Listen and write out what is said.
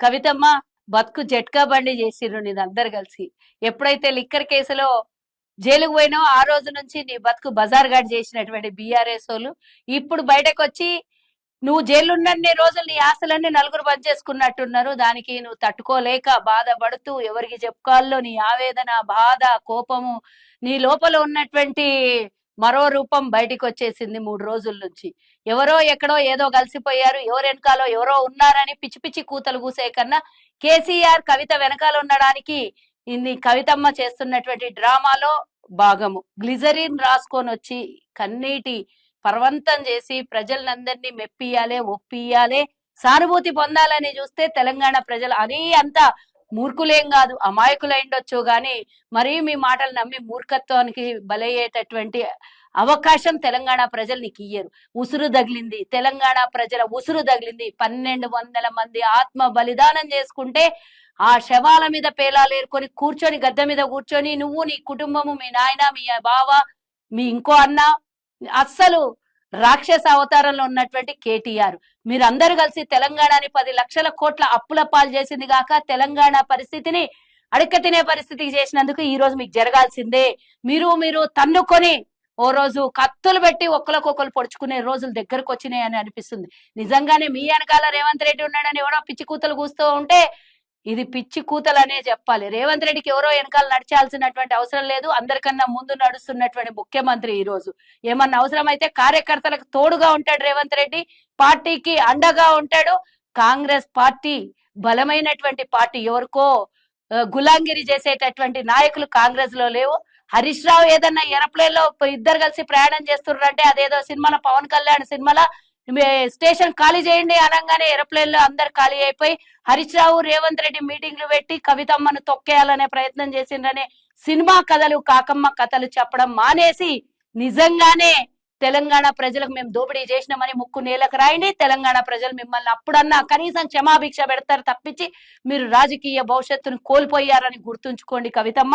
కవితమ్మ బతుకు జట్కా బండి చేసిర్రు నీది కలిసి. ఎప్పుడైతే లిక్కర్ కేసులో జైలుకు పోయినావో ఆ రోజు నుంచి నీ బతుకు బజార్ గాడ్ చేసినటువంటి బీఆర్ఎస్ వాళ్ళు ఇప్పుడు బయటకు వచ్చి నువ్వు జైలు ఉన్నన్ని రోజులు నీ ఆశలన్నీ నలుగురు బంద్ చేసుకున్నట్టున్నారు. దానికి నువ్వు తట్టుకోలేక బాధపడుతూ ఎవరికి చెప్పుకోవాలో నీ ఆవేదన బాధ కోపము నీ లోపల ఉన్నటువంటి మరో రూపం బయటికి వచ్చేసింది మూడు రోజుల నుంచి. ఎవరో ఎక్కడో ఏదో కలిసిపోయారు ఎవరు వెనకాలో ఎవరో ఉన్నారని పిచ్చి పిచ్చి కూతలు కూసే కన్నా కేసీఆర్ కవిత వెనకాల ఉండడానికి ఇన్ని కవితమ్మ చేస్తున్నటువంటి డ్రామాలో భాగము. గ్లిజరిన్ రాసుకొని వచ్చి కన్నీటి పర్వంతం చేసి ప్రజలందరినీ మెప్పియాలే ఒప్పియాలే సానుభూతి పొందాలని చూస్తే తెలంగాణ ప్రజలు అదే అంత మూర్ఖులేం కాదు అమాయకులైండొచ్చు గాని మరీ మీ మాటలు నమ్మి మూర్ఖత్వానికి బలయ్యేటటువంటి అవకాశం తెలంగాణ ప్రజలు నీకు ఇయ్యరు ఉసురు తగిలింది తెలంగాణ ప్రజల ఉసురు తగిలింది పన్నెండు వందల మంది ఆత్మ బలిదానం చేసుకుంటే ఆ శవాల మీద పేలాలు ఏరుకొని కూర్చొని గద్దె మీద కూర్చొని నువ్వు నీ కుటుంబము మీ నాయన మీ బావ మీ ఇంకో అన్న అస్సలు రాక్షస అవతారంలో ఉన్నటువంటి కేటీఆర్. మీరందరూ కలిసి తెలంగాణని పది లక్షల కోట్ల అప్పుల పాలు చేసింది కాక తెలంగాణ పరిస్థితిని అడక్క తినే పరిస్థితికి చేసినందుకు ఈ రోజు మీకు జరగాల్సిందే. మీరు మీరు తన్నుకొని ఓ రోజు కత్తులు పెట్టి ఒక్కరికొకరు పొడుచుకునే రోజులు దగ్గరకు వచ్చినాయి అని అనిపిస్తుంది. నిజంగానే మీ వెనకాల రేవంత్ రెడ్డి ఉన్నాడని ఎవరో పిచ్చి కూతలు కూస్తూ ఉంటే ఇది పిచ్చి కూతలనే చెప్పాలి. రేవంత్ రెడ్డికి ఎవరో వెనకాల నడిచాల్సినటువంటి అవసరం లేదు. అందరికన్నా ముందు నడుస్తున్నటువంటి ముఖ్యమంత్రి ఈ రోజు ఏమన్నా అవసరం అయితే కార్యకర్తలకు తోడుగా ఉంటాడు రేవంత్ రెడ్డి. పార్టీకి అండగా ఉంటాడు. కాంగ్రెస్ పార్టీ బలమైనటువంటి పార్టీ ఎవరికో గులాంగిరి చేసేటటువంటి నాయకులు కాంగ్రెస్లో లేవు. హరీష్ రావు ఏదన్నా ఎరప్లేన్లో ఇద్దరు కలిసి ప్రయాణం చేస్తున్నారంటే అదేదో సినిమాలో పవన్ కళ్యాణ్ సినిమాలో? స్టేషన్ ఖాళీ చేయండి అనగానే ఏరోప్లేన్లో అందరు ఖాళీ అయిపోయి హరీష్రావు రేవంత్ రెడ్డి మీటింగ్లు పెట్టి కవితమ్మను తొక్కేయాలనే ప్రయత్నం చేసిండ్రనే సినిమా కథలు కాకమ్మ కథలు చెప్పడం మానేసి నిజంగానే తెలంగాణ ప్రజలకు మేము దోపిడీ చేసినామని ముక్కు నేలకు రాయండి. తెలంగాణ ప్రజలు మిమ్మల్ని అప్పుడన్నా కనీసం క్షమాభిక్ష పెడతారు తప్పించి మీరు రాజకీయ భవిష్యత్తును కోల్పోయారని గుర్తుంచుకోండి కవితమ్మ.